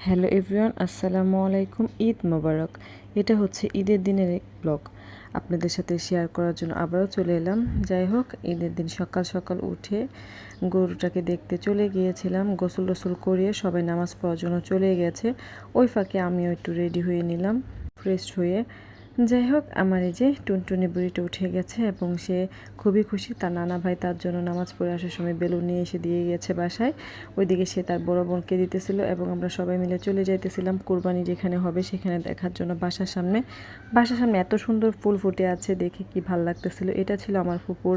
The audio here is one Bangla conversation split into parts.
হ্যালো এভরিওয়ান, আসসালামু আলাইকুম, ঈদ মোবারক। এটা হচ্ছে ঈদের দিনের ব্লগ। আপনাদের সাথে শেয়ার করার জন্য আবারও চলে এলাম। যাই হোক, ঈদের দিন সকাল সকাল উঠে গরুটাকে দেখতে চলে গিয়েছিলাম। গোসল টোসল করিয়ে সবাই নামাজ পড়ার জন্য চলে গেছে। ওই ফাঁকে আমিও একটু রেডি হয়ে নিলাম ফ্রেশ হয়ে যাই হোক, আমার এই যে টুনটুনি বুড়িটা উঠে গেছে এবং সে খুবই খুশি। তার নানা ভাই তার জন্য নামাজ পড়ে আসার সময় বেলুন নিয়ে এসে দিয়ে গিয়েছে বাসায়। ওইদিকে সে তার বড় বোনকে দিতেছিল এবং আমরা সবাই মিলে চলে যাইতেছিলাম কোরবানি যেখানে হবে সেখানে দেখার জন্য বাসার সামনে। বাসার সামনে এত সুন্দর ফুল ফুটে আছে, দেখে কি ভালো লাগতেছিল। এটা ছিল আমার ফুপুর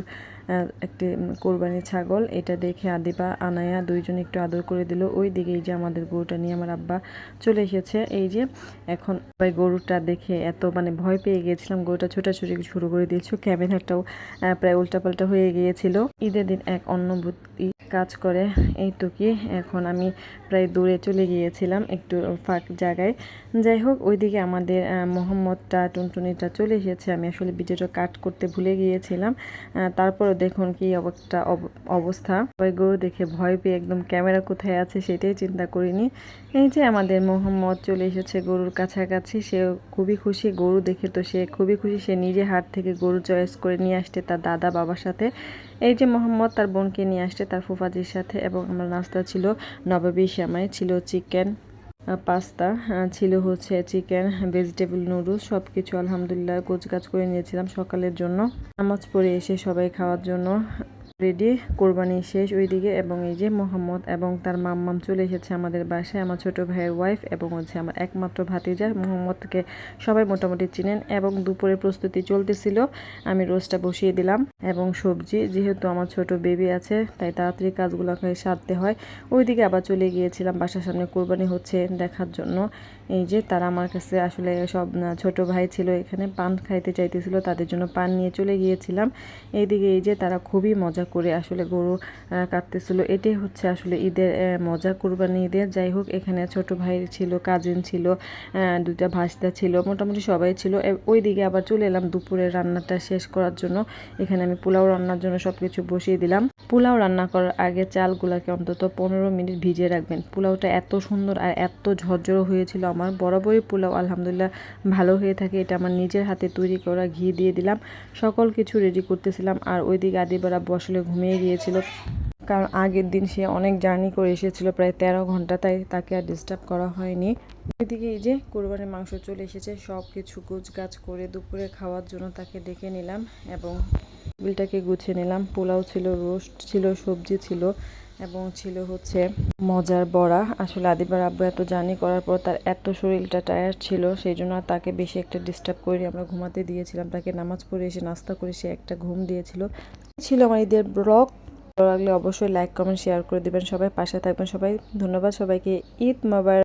একটি কোরবানি ছাগল। এটা দেখে আদিবা, আনায়া দুইজন একটু আদর করে দিল। ওই দিকে এই যে আমাদের গরুটা নিয়ে আমার আব্বা চলে এসেছে। এই যে এখন গরুটা দেখে এত মানে ভয় পেয়ে গিয়েছিলাম গরুটা ছোটাছুটি শুরু করে দিয়েছিল ক্যামেরাটাও প্রায় উল্টাপাল্টা হয়ে গিয়েছিল। ঈদের দিন এক অনুভূতি কাজ করে এই এখন আমি প্রায় দূরে চলে গিয়েছিলাম একটু ফাঁক জায়গায়। যাই হোক, ওইদিকে আমাদের মোহাম্মদটা, টুনটুনিটা চলে এসেছে। আমি আসলে ভিডিওটা কাট করতে ভুলে গিয়েছিলাম। তারপরে দেখুন কি একটা অবস্থা। গরু দেখে ভয় পেয়ে একদম ক্যামেরা কোথায় আছে সেটাই চিন্তা করিনি। এই যে আমাদের মোহাম্মদ চলে এসেছে গরুর কাছাকাছি। সে খুবই খুশি, গরু দেখে তো সে খুবই খুশি। সে নিজে হাট থেকে গরু চয়েস করে নিয়ে আসছে তার দাদা বাবার সাথে। এই যে মোহাম্মদ তার বোনকে নিয়ে আসছে তার ফুফাজির সাথে এবং আমার নাস্তা ছিল নবাবী শ্যামায় ছিল চিকেন পাস্তা ছিল হচ্ছে চিকেন, ভেজিটেবল নুডলস সব কিছু আলহামদুলিল্লাহ গোছগাছ করে নিয়েছিলাম সকালের জন্য। নামাজ পড়ে এসে সবাই খাওয়ার জন্য রেডি কোরবানি শেষ ওইদিকে এবং এই যে মোহাম্মদ এবং তার মাম্মাম চলে এসেছে আমাদের বাসায়, আমার ছোট ভাইয়ের ওয়াইফ এবং হচ্ছে আমার একমাত্র ভাতিজা। মোহাম্মদকে সবাই মোটামুটি চিনেন এবং দুপুরের প্রস্তুতি চলতেছিল। আমি রোজটা বসিয়ে দিলাম এবং সবজি, যেহেতু আমার ছোট বেবি আছে, তাই তাড়াতাড়ি কাজগুলোকে সারতে হয়। ওইদিকে আবার চলে গিয়েছিলাম বাসার সামনে কোরবানি হচ্ছে দেখার জন্য। এই যে তারা আমার কাছে আসলে সব ছোট ভাই ছিল এখানে, পান খাইতে চাইতেছিল, তাদের জন্য পান নিয়ে চলে গিয়েছিলাম। এইদিকে এই যে তারা খুবই মজা করে আসলে গরু কাটতেছিল। এটাই হচ্ছে আসলে ঈদের মজা, কুরবানি ঈদের। যাই হোক, এখানে ছোট ভাই ছিল, কাজিন ছিল দুটা ভাসতা ছিল, মোটামুটি সবাই ছিল। ওই দিকে আবার চলে এলাম দুপুরের রান্নাটা শেষ করার জন্য। এখানে আমি পোলাও রান্নার জন্য সব কিছু বসিয়ে দিলাম। পোলাও রান্না করার আগে চালগুলাকে অন্তত পনেরো মিনিট ভিজিয়ে রাখবেন। পোলাওটা এত সুন্দর আর এত ঝরঝরো হয়েছিল আমার বরাবরই পোলাও আলহামদুলিল্লাহ ভালো হয়ে থাকে। এটা আমার নিজের হাতে তৈরি করা ঘি দিয়ে দিলাম। সকল কিছু রেডি করতেছিলাম আর ওই ওইদিকে আদিবারা বসলে ঘুমিয়ে গিয়েছিল। কারণ আগের দিন সে অনেক জার্নি করে এসেছিল, প্রায় তেরো ঘণ্টা, তাই তাকে আর ডিস্টার্ব করা হয়নি। এদিকে এই যে কোরবানির মাংস চলে এসেছে সব কিছু গাছ করে দুপুরে খাওয়ার জন্য তাকে ডেকে নিলাম এবং বিলটাকে গুছিয়ে নিলাম। পোলাও ছিল, রোস্ট ছিল, সবজি ছিল। এবং ছিল হচ্ছে মজার বড়া। আসলে আদিবার আব্বু এত জার্নি করার পর তার এত শরীরটা টায়ার্ড ছিল সেই জন্য তাকে বেশি একটা ডিস্টার্ব করি আমরা ঘুমাতে দিয়েছিলাম। তাকে নামাজ পড়ে এসে, নাস্তা করে সে একটা ঘুম দিয়েছিল। ছিল আমার ঈদের ব্লগ ভালো লাগলে অবশ্যই লাইক কমেন্ট শেয়ার করে দেবেন সবাই, পাশে থাকবেন সবাই। ধন্যবাদ সবাইকে। ঈদ মোবাইল